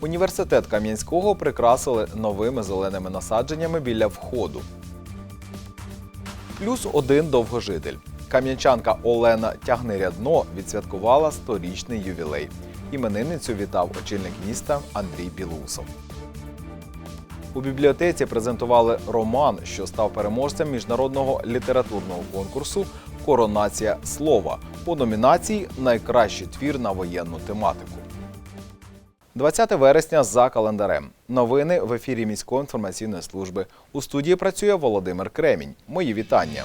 Університет Кам'янського прикрасили новими зеленими насадженнями біля входу. Плюс один довгожитель. Кам'янчанка Олена Тягнерядно відсвяткувала сторічний ювілей. Іменинницю вітав очільник міста Андрій Білусов. У бібліотеці презентували роман, що став переможцем міжнародного літературного конкурсу Коронація слова у номінації Найкращий твір на воєнну тематику. 20 вересня за календарем. Новини в ефірі міської інформаційної служби. У студії працює Володимир Кремінь. Мої вітання.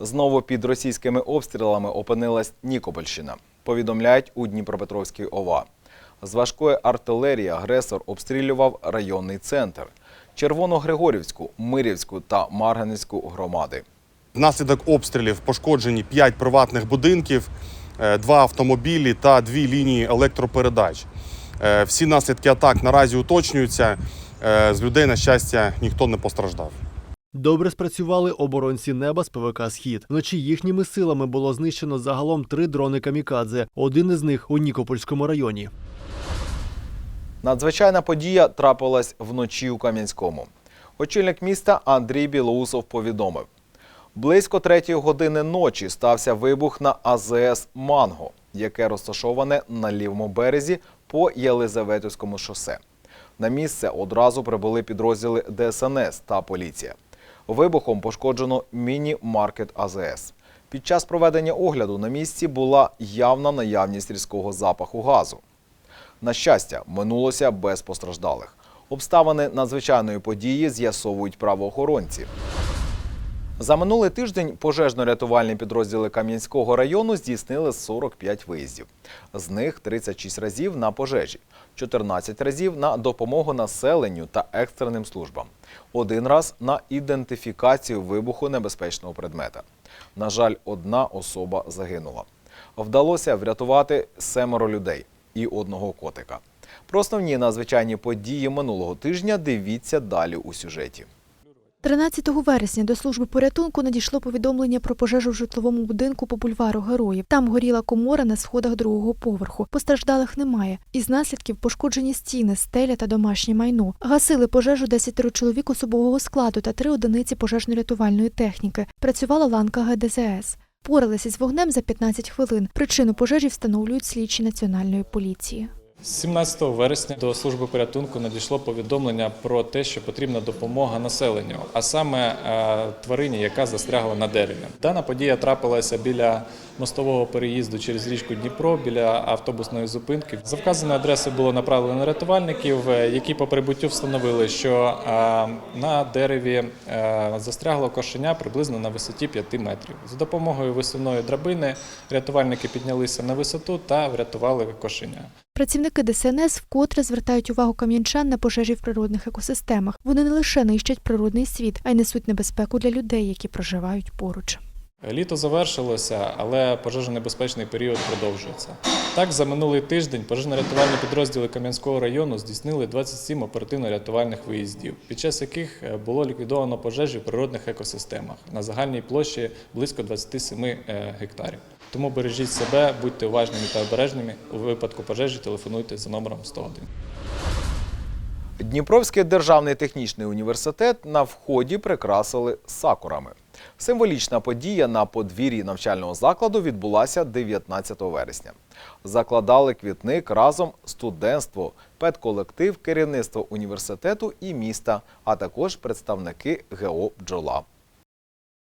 Знову під російськими обстрілами опинилась Нікопольщина. Повідомляють у Дніпропетровській ОВА. З важкої артилерії агресор обстрілював районний центр Червоногригорівську, Мирівську та Марганецьку громади. Внаслідок обстрілів пошкоджені 5 приватних будинків, е, два автомобілі та дві лінії електропередач. Е, Всі наслідки атак наразі уточнюються. Е, З людей, на щастя, ніхто не постраждав. Добре спрацювали оборонці неба з ПВК Схід. Вночі їхніми силами було знищено загалом три дрони камікадзе. Один із них у Нікопольському районі. Надзвичайна подія трапилась вночі у Кам'янському. Очільник міста Андрій Білоусов повідомив: близько третьої години ночі стався вибух на АЗС Манго, яке розташоване на лівому березі по Єлизаветівському шосе. На місце одразу прибули підрозділи ДСНС та поліція. Вибухом пошкоджено міні-маркет АЗС. Під час проведення огляду на місці була явна наявність різкого запаху газу. На щастя, минулося без постраждалих. Обставини надзвичайної події з'ясовують правоохоронці. За минулий тиждень пожежно-рятувальні підрозділи Кам'янського району здійснили 45 виїздів. З них 36 разів на пожежі, 14 разів на допомогу населенню та екстреним службам, один раз на ідентифікацію вибуху небезпечного предмета. На жаль, одна особа загинула. Вдалося врятувати семеро людей і одного котика. Про основні надзвичайні події минулого тижня дивіться далі у сюжеті. 13 вересня до служби порятунку надійшло повідомлення про пожежу в житловому будинку по бульвару Героїв. Там горіла комора на сходах другого поверху. Постраждалих немає. Із наслідків пошкоджені стіни, стеля та домашнє майно. Гасили пожежу 10 чоловік особового складу та три одиниці пожежно-рятувальної техніки. Працювала ланка ГДЗС. Поралися з вогнем за 15 хвилин. Причину пожежі встановлюють слідчі національної поліції. 17 вересня до служби порятунку надійшло повідомлення про те, що потрібна допомога населенню, а саме е, тварині, яка застрягла на дереві. Дана подія трапилася біля мостового переїзду через річку Дніпро, біля автобусної зупинки. За вказаною адресою було направлено рятувальників, е, які по прибуттю встановили, що е, на дереві застрягло кошеня приблизно на висоті 5 метрів. За допомогою висувної драбини рятувальники піднялися на висоту та врятували кошеня. Працівники ДСНС вкотре звертають увагу кам'янчан на пожежі в природних екосистемах. Вони не лише нищать природний світ, а й несуть небезпеку для людей, які проживають поруч. Літо завершилося, але пожежонебезпечний період продовжується. Так, за минулий тиждень пожежно-рятувальні підрозділи Кам'янського району здійснили 27 оперативно-рятувальних виїздів, під час яких е, було ліквідовано пожежі в природних екосистемах на загальній площі близько 27 е, гектарів. Тому бережіть себе, будьте уважними та обережними. У випадку пожежі телефонуйте за номером 101. Дніпровський державний технічний університет на вході прикрасили сакурами. Символічна подія на подвір'ї навчального закладу відбулася 19 вересня. Закладали квітник разом студентство, педколектив, керівництво університету і міста, а також представники ГО «Бджола».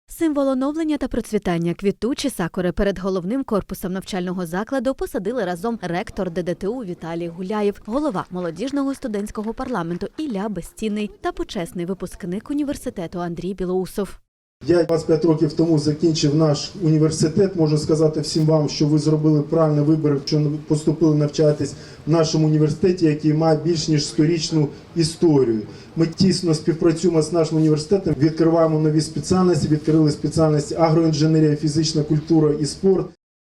Символ оновлення та процвітання квітучі сакури перед головним корпусом навчального закладу посадили разом ректор ДДТУ Віталій Гуляєв, голова молодіжного студентського парламенту Ілля Безцінний та почесний випускник університету Андрій Білоусов. Я 25 років тому закінчив наш університет. Можу сказати всім вам, що ви зробили правильний вибір, що поступили навчатись в нашому університеті, який має більш ніж сторічну історію. Ми тісно співпрацюємо з нашим університетом, відкриваємо нові спеціальності, відкрили спеціальності агроінженерія, фізична культура і спорт.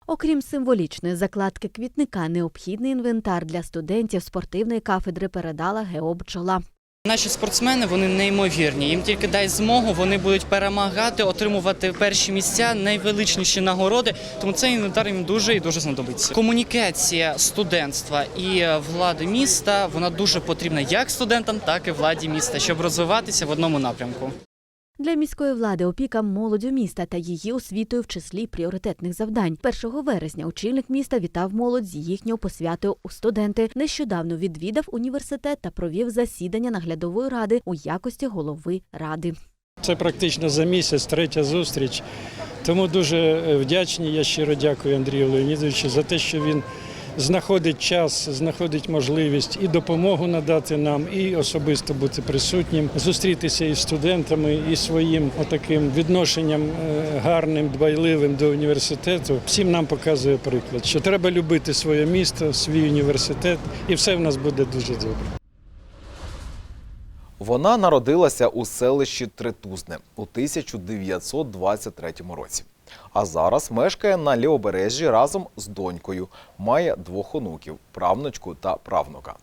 Окрім символічної закладки квітника, необхідний інвентар для студентів спортивної кафедри передала ГЕО «Бджола». Наші спортсмени вони неймовірні. Їм тільки дай змогу, вони будуть перемагати, отримувати перші місця, найвеличніші нагороди. Тому цей інвентар їм дуже і дуже знадобиться. Комунікація студентства і влади міста вона дуже потрібна як студентам, так і владі міста, щоб розвиватися в одному напрямку. Для міської влади опіка молоддю міста та її освітою в числі пріоритетних завдань. 1 вересня очільник міста вітав молодь з їхньою посвятою у студенти. Нещодавно відвідав університет та провів засідання наглядової ради у якості голови ради. Це практично за місяць, третя зустріч. Тому дуже е, вдячні. Я щиро дякую Андрію Леонідовичу за те, що він знаходить час, знаходить можливість і допомогу надати нам, і особисто бути присутнім, зустрітися із студентами, і своїм отаким відношенням е, гарним, дбайливим до університету. Всім нам показує приклад, що треба любити своє місто, свій університет, і все в нас буде дуже добре. Вона народилася у селищі Тритузне у 1923 році. А зараз мешкає на лівобережжі разом з донькою. Має двох онуків правнучку та правнука.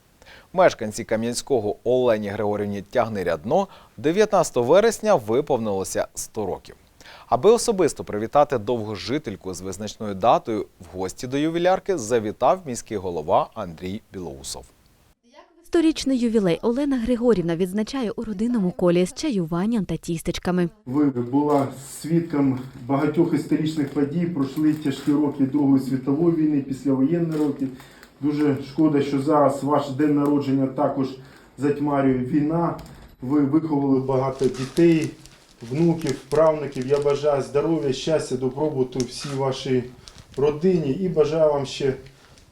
Мешканці Кам'янського Олені Григорівні Тягнирядно 19 вересня виповнилося 100 років. Аби особисто привітати довгожительку з визначною датою, в гості до ювілярки завітав міський голова Андрій Білоусов. Сторічний ювілей Олена Григорівна відзначає у родинному колі з чаюванням та тістечками. Ви була свідком багатьох історичних подій. Пройшли тяжкі роки Другої світової війни, післявоєнні роки. Дуже шкода, що зараз ваш день народження також затьмарює війна. Ви виховали багато дітей, внуків, правнуків. Я бажаю здоров'я, щастя, добробуту всій вашій родині і бажаю вам ще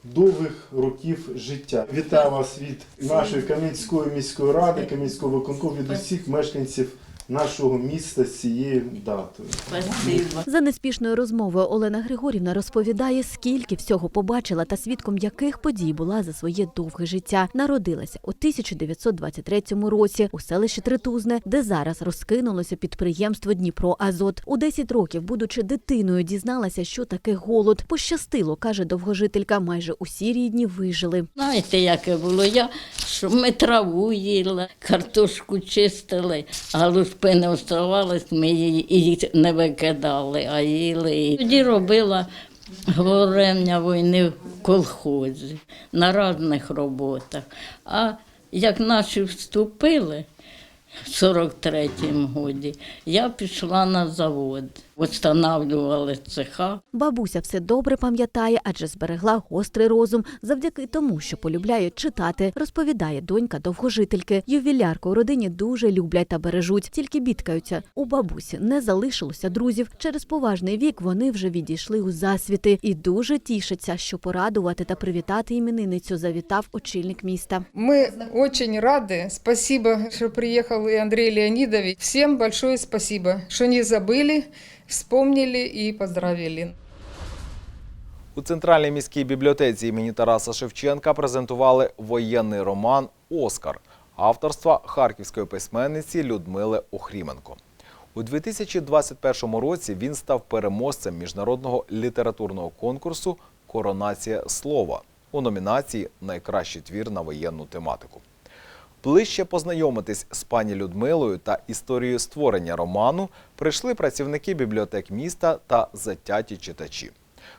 довгих років життя. Вітаю вас від нашої Кам'янської міської ради, Кам'янського виконку, від усіх мешканців нашого міста з цією датою. За неспішною розмовою Олена Григорівна розповідає, скільки всього побачила та свідком яких подій була за своє довге життя. Народилася у 1923 році у селищі Тритузне, де зараз розкинулося підприємство Дніпро Азот. У 10 років, будучи дитиною, дізналася, що таке голод. Пощастило, каже довгожителька. Майже усі рідні вижили. Знаєте, яке було я, що ми траву їли, картошку чистили, а лушпи не оставалось, ми її не викидали, а їли. Тоді робила говорення війни в колхозі, на різних роботах. А як наші вступили в 43-му році, я пішла на завод, встановлювали цеха. Бабуся все добре пам'ятає, адже зберегла гострий розум завдяки тому, що полюбляє читати, розповідає донька довгожительки. Ювілярку у родині дуже люблять та бережуть, тільки бідкаються. У бабусі не залишилося друзів. Через поважний вік вони вже відійшли у засвіти і дуже тішаться, що порадувати та привітати іменинницю завітав очільник міста. Мы очень рады. Спасибо, что приехал и Андрей Леонидович. Всем большое спасибо, что не забыли, вспомнили и поздравили. У центральній міській бібліотеці імені Тараса Шевченка презентували воєнний роман Оскар авторства харківської письменниці Людмили Охріменко. У 2021 році він став переможцем міжнародного літературного конкурсу Коронація слова у номінації Найкращий твір на воєнну тематику. Ближче познайомитись з пані Людмилою та історією створення роману прийшли працівники бібліотек міста та затяті читачі.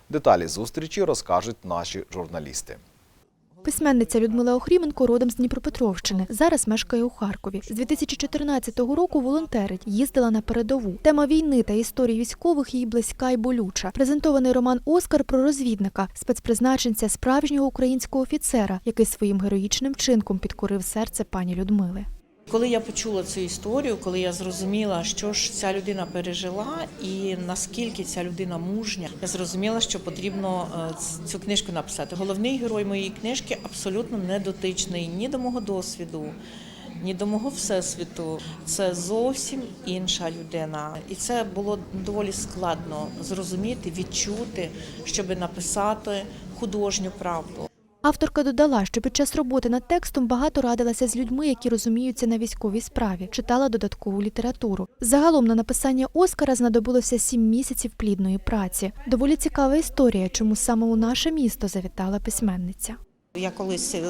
Деталі зустрічі розкажуть наші журналісти. Письменниця Людмила Охріменко родом з Дніпропетровщини. Зараз мешкає у Харкові. З 2014 року волонтерить, їздила на передову. Тема війни та історії військових їй близька й болюча. Презентований роман Оскар про розвідника, спецпризначенця справжнього українського офіцера, який своїм героїчним вчинком підкорив серце пані Людмили. Коли я почула цю історію, коли я зрозуміла, що ж ця людина пережила і наскільки ця людина мужня, я зрозуміла, що потрібно е, цю книжку написати. Головний герой моєї книжки абсолютно не дотичний ні до мого досвіду, ні до мого всесвіту. Це зовсім інша людина, і це було доволі складно зрозуміти, відчути, щоб написати художню правду. Авторка додала, що під час роботи над текстом багато радилася з людьми, які розуміються на військовій справі, читала додаткову літературу. Загалом на написання Оскара знадобилося сім місяців плідної праці. Доволі цікава історія, чому саме у наше місто завітала письменниця. Я колись е,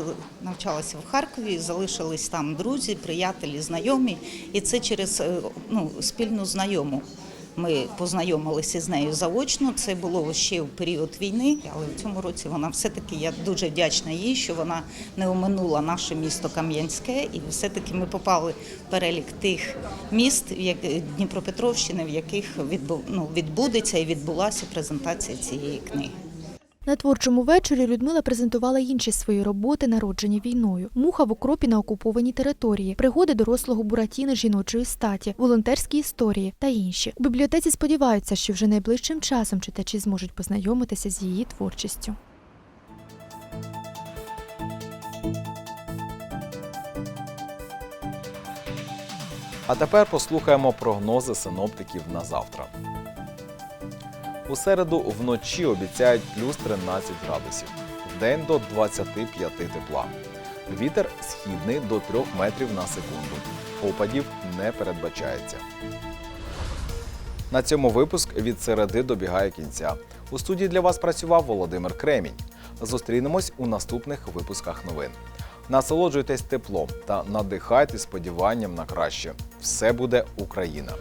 навчалася в Харкові, залишились там друзі, приятелі, знайомі, і це через е, ну, спільну знайому. Ми познайомилися з нею заочно. Це було ще в період війни, але в цьому році вона все-таки я дуже вдячна їй, що вона не оминула наше місто Кам'янське, і все-таки ми попали в перелік тих міст як- Дніпропетровщини, в яких ну, відбудеться і відбулася презентація цієї книги. На творчому вечорі Людмила презентувала інші свої роботи, народжені війною. Муха в укропі на окупованій території, пригоди дорослого буратіни жіночої статі, волонтерські історії та інші. У бібліотеці сподіваються, що вже найближчим часом читачі зможуть познайомитися з її творчістю. А тепер послухаємо прогнози синоптиків на завтра. У середу вночі обіцяють плюс 13 градусів, вдень до 25 тепла. Вітер східний до 3 метрів на секунду. Опадів не передбачається. На цьому випуск від середи добігає кінця. У студії для вас працював Володимир Кремінь. Зустрінемось у наступних випусках новин. Насолоджуйтесь теплом та надихайтесь сподіванням на краще. Все буде Україна!